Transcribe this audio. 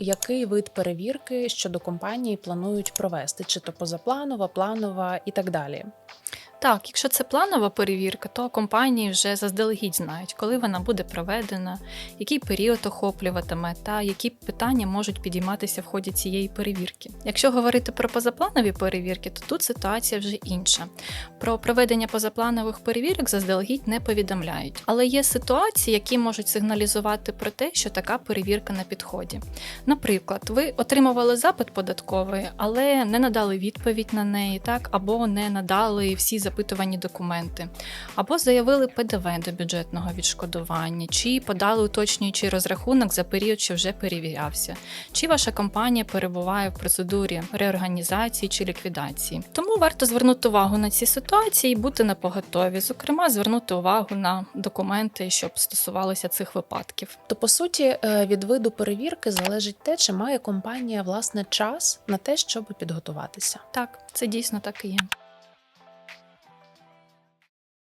Який вид перевірки щодо компанії планують провести? Чи то позапланова, планова і так далі? Так, якщо це планова перевірка, то компанії вже заздалегідь знають, коли вона буде проведена, який період охоплюватиме та які питання можуть підійматися в ході цієї перевірки. Якщо говорити про позапланові перевірки, то тут ситуація вже інша. Про проведення позапланових перевірок заздалегідь не повідомляють, але є ситуації, які можуть сигналізувати про те, що така перевірка на підході. Наприклад, ви отримували запит податковий, але не надали відповідь на неї, так або не надали всі запитувані документи, або заявили ПДВ до бюджетного відшкодування, чи подали уточнюючий розрахунок за період, що вже перевірявся, чи ваша компанія перебуває в процедурі реорганізації чи ліквідації. Тому варто звернути увагу на ці ситуації і бути на поготові, зокрема, звернути увагу на документи, щоб стосувалися цих випадків. То по суті, е, від виду перевірки залежить те, чи має компанія власне час на те, щоб підготуватися. Так, це дійсно так і є.